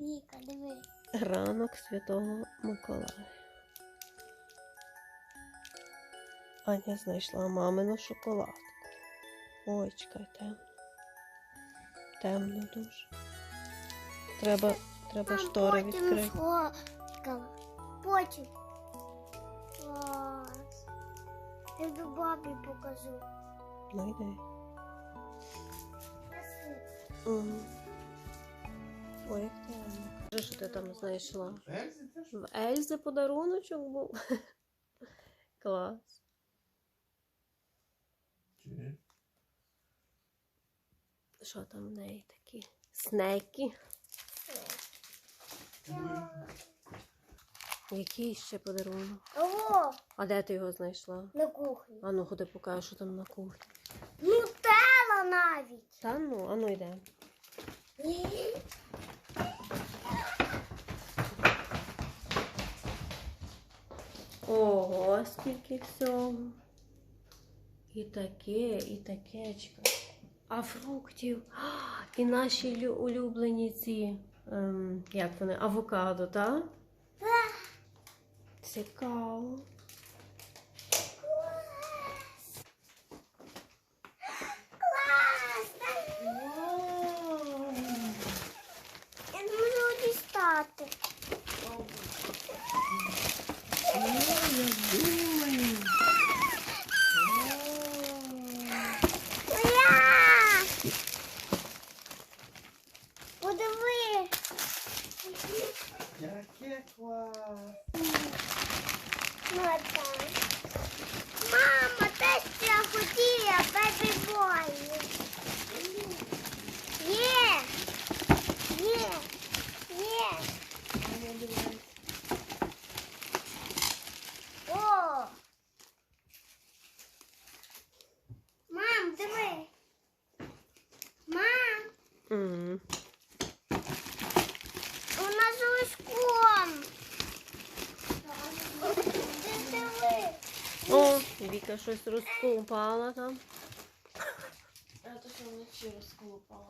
Віка, диви. Ранок Святого Миколая. Аня знайшла мамину шоколадку. Ой, чекай, темно. Темно дуже. Треба, треба штори відкрити. Потім. Клас. Я до бабі покажу. Ну йди. Мгм. Ой, як. Кажи, що ти там знайшла? В Ельзи подаруночок був. Клас. Що там в неї такі? Снеки. Який ще подарунок? О, А де ти його знайшла? на кухні. А ну ходи покажу, що там на кухні. Нутелла навіть. Та ну, а ну йде. Ого, скільки всього. І таке, і такечко. А фруктів. І наші улюблені ці, ем, як вони, авокадо, так? Цікаво. Вау! Я не можу дістати. Ой, я думаю. Моя! Подиви. Яке клас! Мата. Мама, те, що я хотіла, бебі бой. Є. Є. Є. О. Мам, диви. Мам, М. вона з лишком. Ти диви. О, Віка щось розколупала там. А то, що вночі розколупала.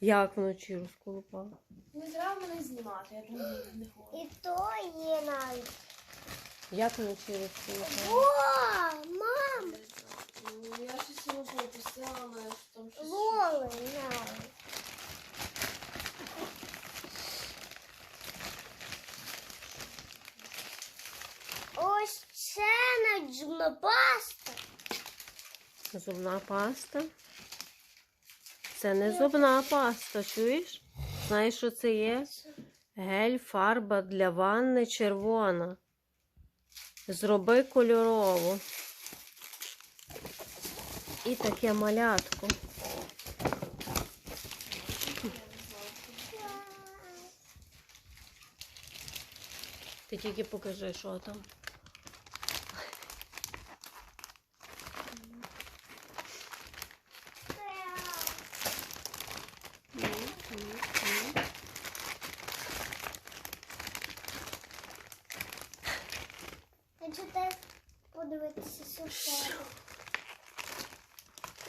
Як вночі розколупала? Не треба мене знімати, я думаю, не хочу. І то є навіть. Як вночі розколупала? О, мам, Я щось його пропустила, але там щось. воли навіть. Ось це наджумна паста. Зубна паста. Це не зубна паста, чуєш? Знаєш, що це є? Гель, фарба для ванни червона. Зроби кольорову. І таке малятко. Ти тільки покажи, що там. подивитися сушею.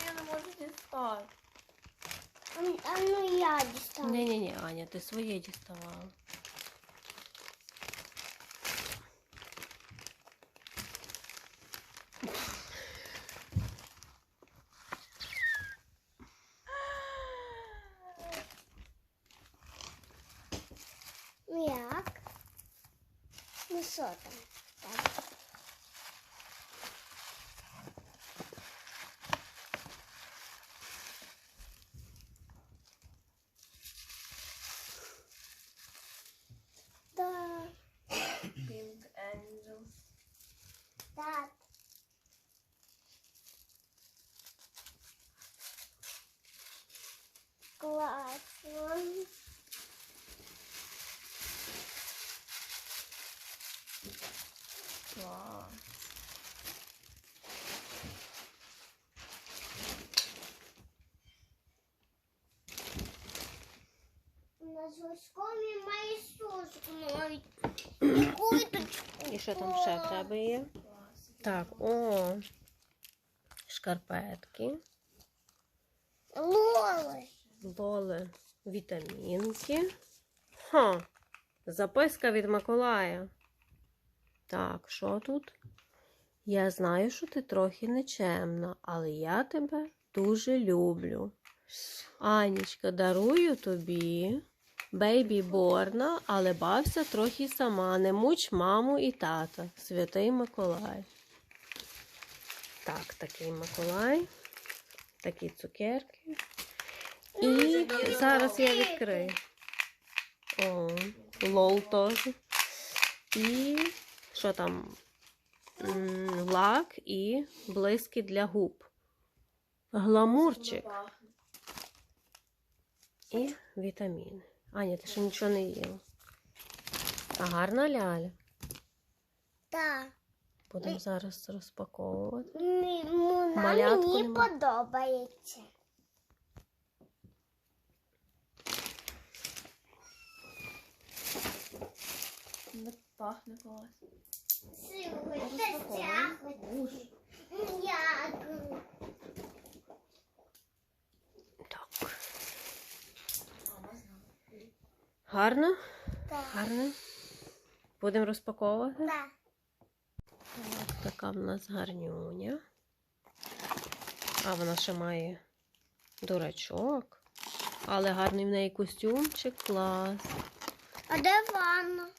Я не можу дістати. А, а ну я дістану. Ні-ні-ні, Аня, ти своє діставала. Ну як? Ну що там? Так. Класно. Клас. На згорськові має сушку навіть. І курточку. І що там ще в тебе є? Так, о, шкарпетки, Лоли. Лоли, вітамінки. Ха. Записка від Миколая. Так, що тут? Я знаю, що ти трохи нечемна, але я тебе дуже люблю. Анічка, дарую тобі бейбі Борна, але бався трохи сама. Не муч маму і тата. Святий Миколай. Так, такий Миколай. Такі цукерки. І зараз я відкрию. О, лол теж. І що там? Лак і блиски для губ. Гламурчик і вітаміни. Аня, ти ще нічого не їла. А гарна ляля. Так. Будемо зараз розпаковувати. Вона Малятку мені нема. подобається. Не пахне клас. Слухайте, стягуйте. Як? Так. Гарно? Так. Гарно. Будемо розпаковувати. Так. Ось така в нас гарнюня. А вона ще має дурачок. Але гарний в неї костюмчик, клас. А де ванна?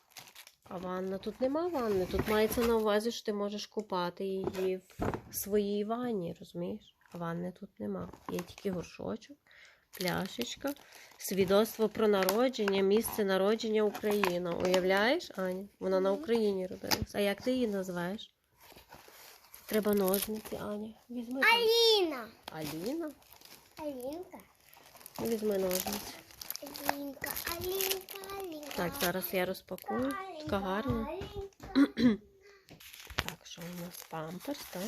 А ванна тут нема ванни. Тут мається на увазі, що ти можеш купати її в своїй ванні, розумієш? А ванни тут нема. Є тільки горшочок, пляшечка, свідоцтво про народження, місце народження Україна. Уявляєш, Аня? Вона на Україні родилась. А як ти її назвеш? Треба ножниці, Аня. Візьми. Аліна. Аліна? Алінка. Візьми ножниці. Алінка, Алінка, Алінка. Так, зараз я розпакую. Така гарна. Так, що у нас памперс, так?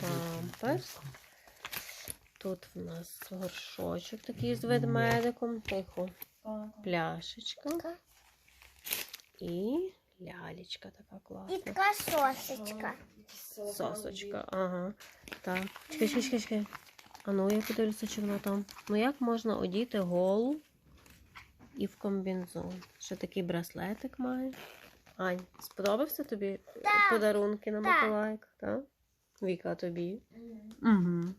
Памперс. Тут в нас горшочок такий з ведмедиком, тихо, пляшечка і лялечка така класна. І така сосочка. Сосочка, ага. Так. Чекай, чекай, чекай, чекай. А ну я подивлюся, чи вона там. Ну як можна одіти голу і в комбінзон? Ще такий браслетик має. Ань, сподобався тобі Так. подарунки на Так. Миколайка, так? Віка тобі. Мгм. Угу.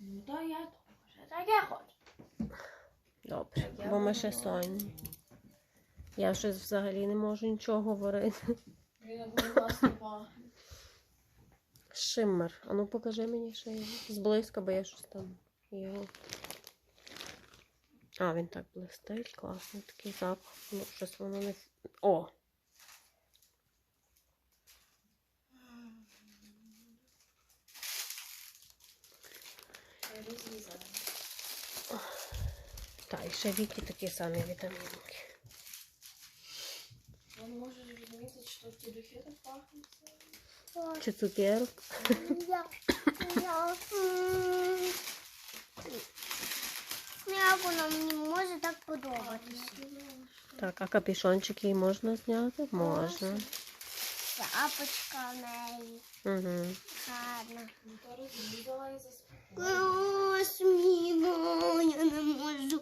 Ну то я. Так я хочу. Добре, Так, я бо ми ще сонні. Я щось взагалі не можу нічого говорити. Пахне. Шиммер. А ну покажи мені ще його. Зблизька, бо я щось там його. А, він так блистить, класний такий запах. Ну, щось воно не. О! Та, і ще віки такі самі вітамінки. Він може розуміти, що ті духи так пахнуть. Чи цукерок? як нам не може так подобатися. Так, а капюшончики можно снять, можно. Можна. Апочка. Угу. Гарна. Ось, мій, я не можу.